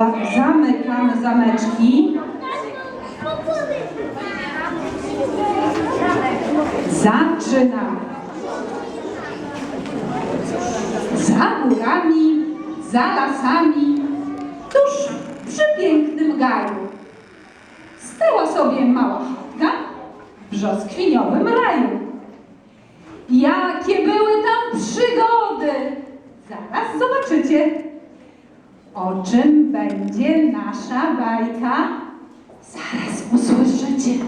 Zamykamy zameczki. Zaczynamy. Za górami, za lasami, tuż przy pięknym gaju. Stała sobie mała chatka w brzoskwiniowym raju. Jakie były tam przygody! Zaraz zobaczycie. O czym będzie nasza bajka? Zaraz usłyszycie.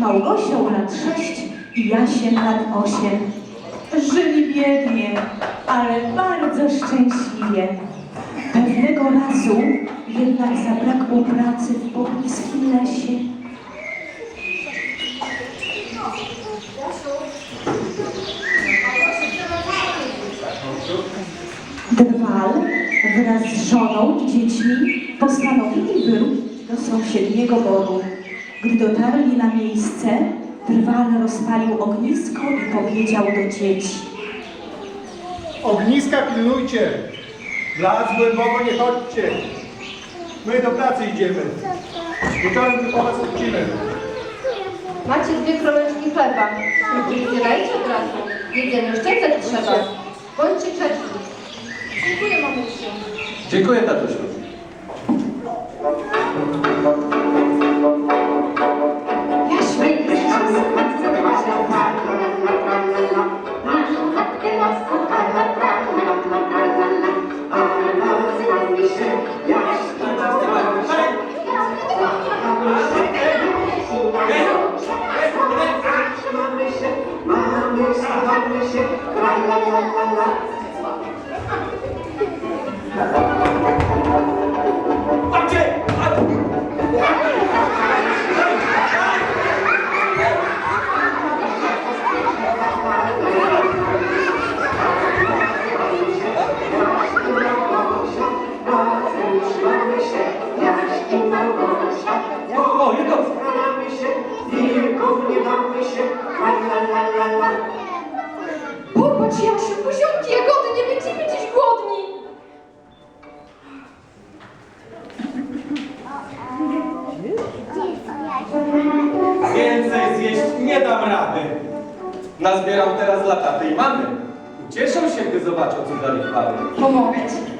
Małgosią lat sześć i Jasiem lat osiem. Żyli biednie, ale bardzo szczęśliwie. Pewnego razu jednak zabrakło pracy w pobliskim lesie. Drwal wraz z żoną i dziećmi postanowili wyruszyć do sąsiedniego boru. Gdy dotarli na miejsce, Drwal rozpalił ognisko i powiedział do dzieci. Ogniska pilnujcie. W las głęboko nie chodźcie. My do pracy idziemy. Wieczorem tylko was odcimy. Macie dwie kromeczki chleba. Nie zbierajcie od razu. Jedzenie oszczędzać trzeba. Bądźcie grzeczni. Dziękuję, mamusiu. Dziękuję, tatusiu. Popatrz, Jasiu, poziomki jagody, nie będziemy dziś głodni. Więcej zjeść nie dam rady. Nazbieram teraz dla taty i mamy. Ucieszą się, gdy zobaczą, co dla nich mamy. Pomogę ci.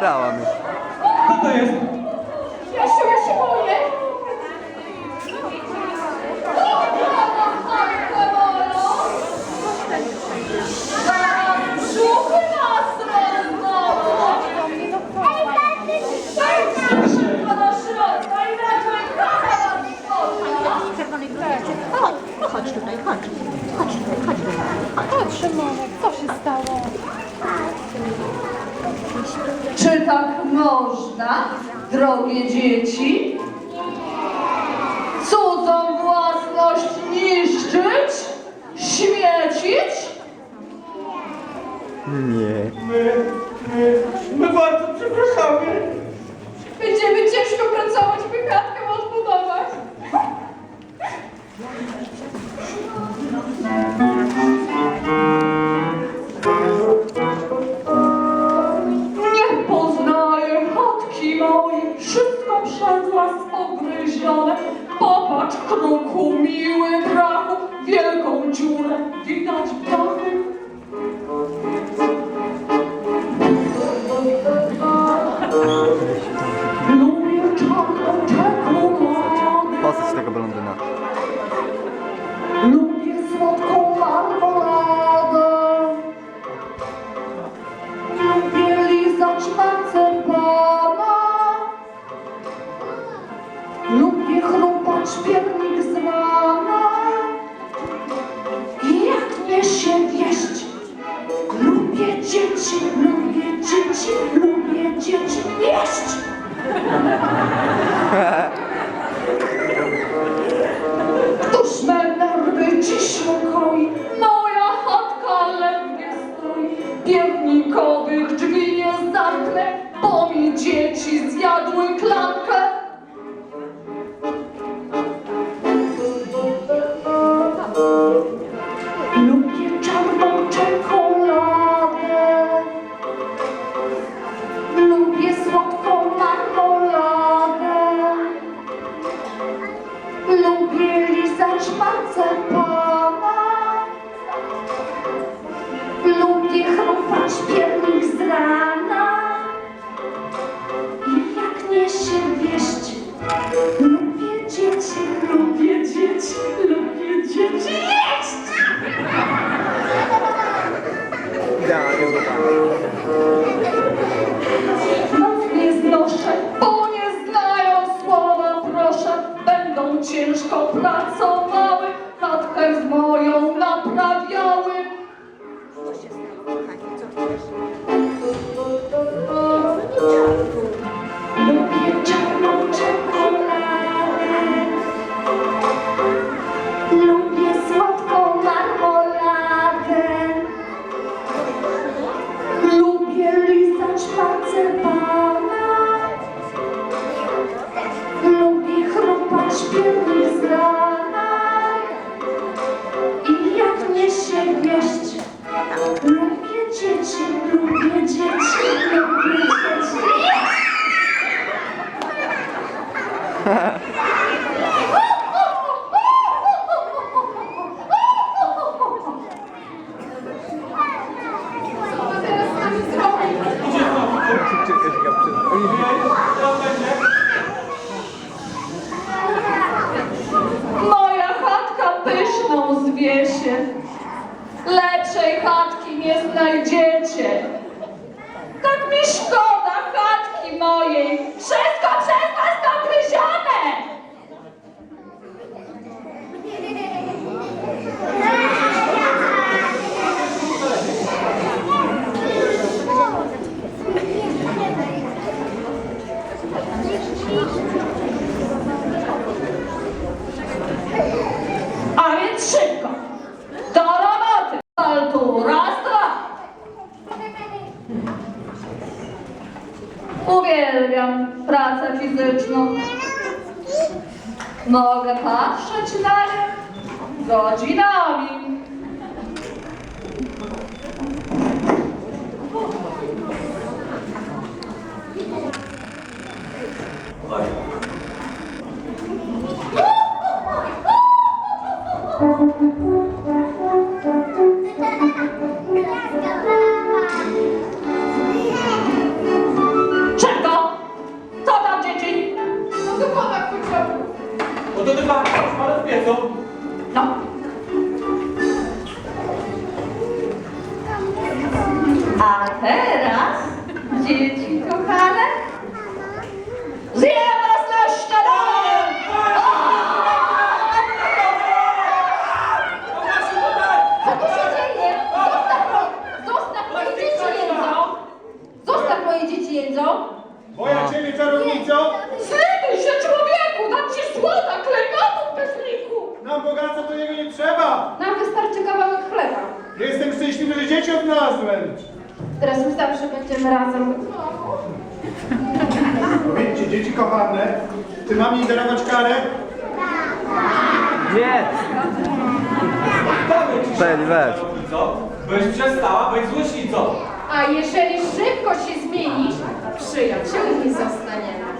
Zabrała mi. Co to jest? Jasiu, ja się boję. Brzuchy nas roznoszą. Wejdź szybko do środka, inaczej kamera nas spotka. Czy tak można, drogie dzieci? Cudzą własność niszczyć? Śmiecić? Nie. My, my, my bardzo przepraszamy. Będziemy ciężko pracować, by chatkę odbudować. criado um pracę fizyczną. Mogę patrzeć nie godzinami. Szybko! Nam bogactwa to jego nie trzeba. Nam wystarczy kawałek chleba. Jestem szczęśliwy, że dzieci odnalazłem. Teraz już zawsze będziemy razem. Powiedzcie, dzieci kochane, czy mam jej darować karę? Nie! Powiem ci, Weź, weź. co? Byś przestała być złoślicą. A jeżeli szybko się zmienisz, przyjaciółmi zostaniemy.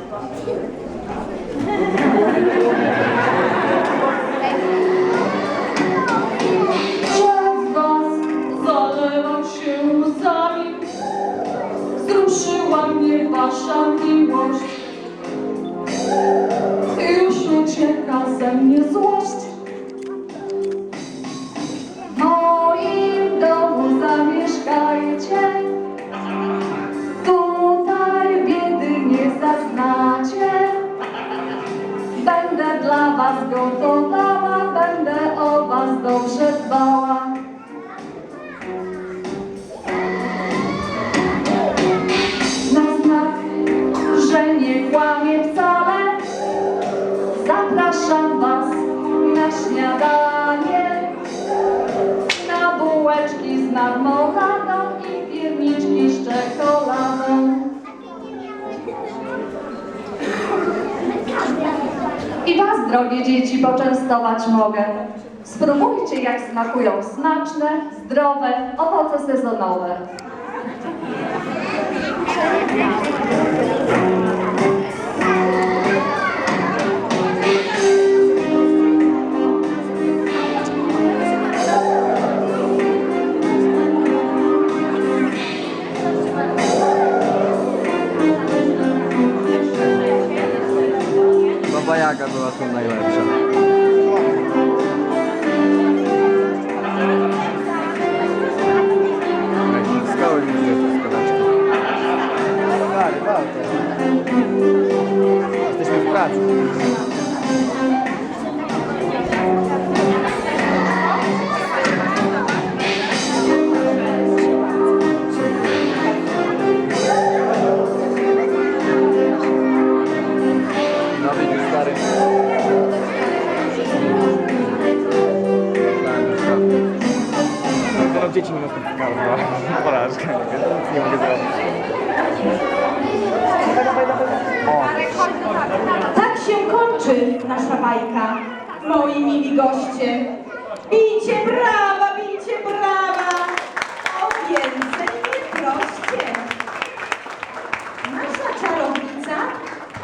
Drogie dzieci, poczęstować mogę. Spróbujcie, jak smakują smaczne, zdrowe owoce sezonowe.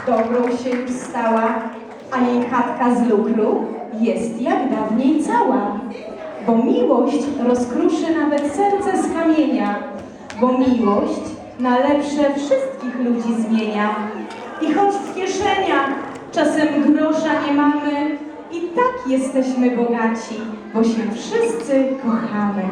Dobrą się już stała, a jej chatka z lukru jest jak dawniej cała. Bo miłość rozkruszy nawet serce z kamienia, bo miłość na lepsze wszystkich ludzi zmienia. I choć w kieszeniach czasem grosza nie mamy, i tak jesteśmy bogaci, bo się wszyscy kochamy.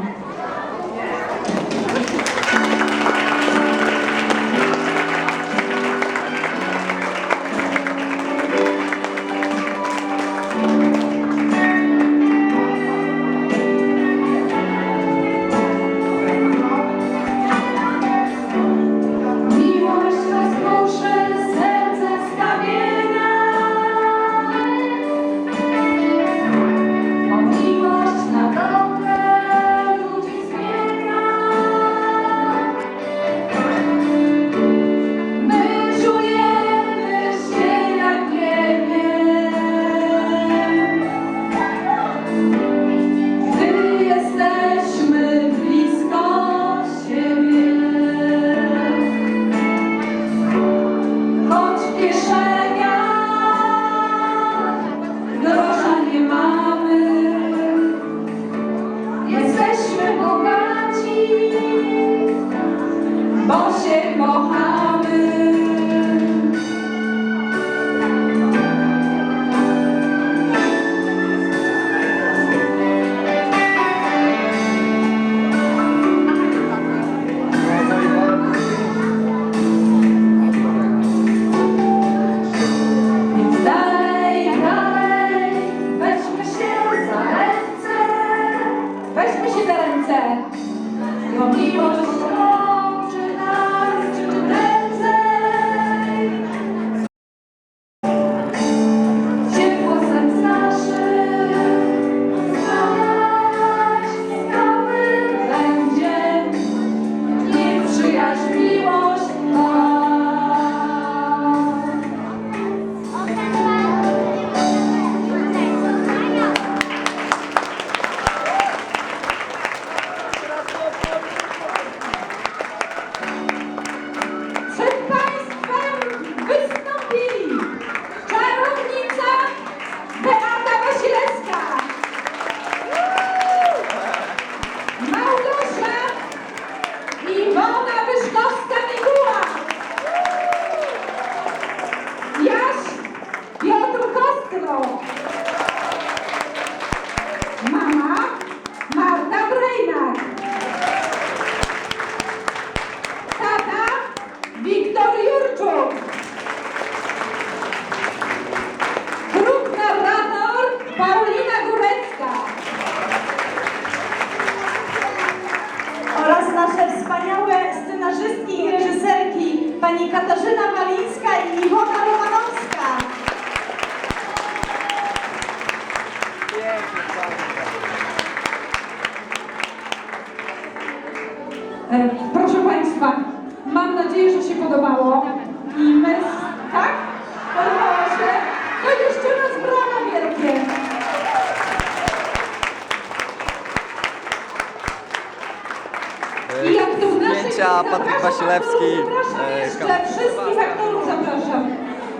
Wasilewski. Zapraszam, e, wszystkich aktorów zapraszam.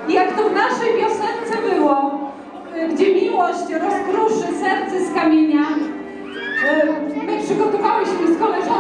Jak to w naszej piosence było, e, gdzie miłość rozkruszy serce z kamienia, e, my przygotowałyśmy z koleżanką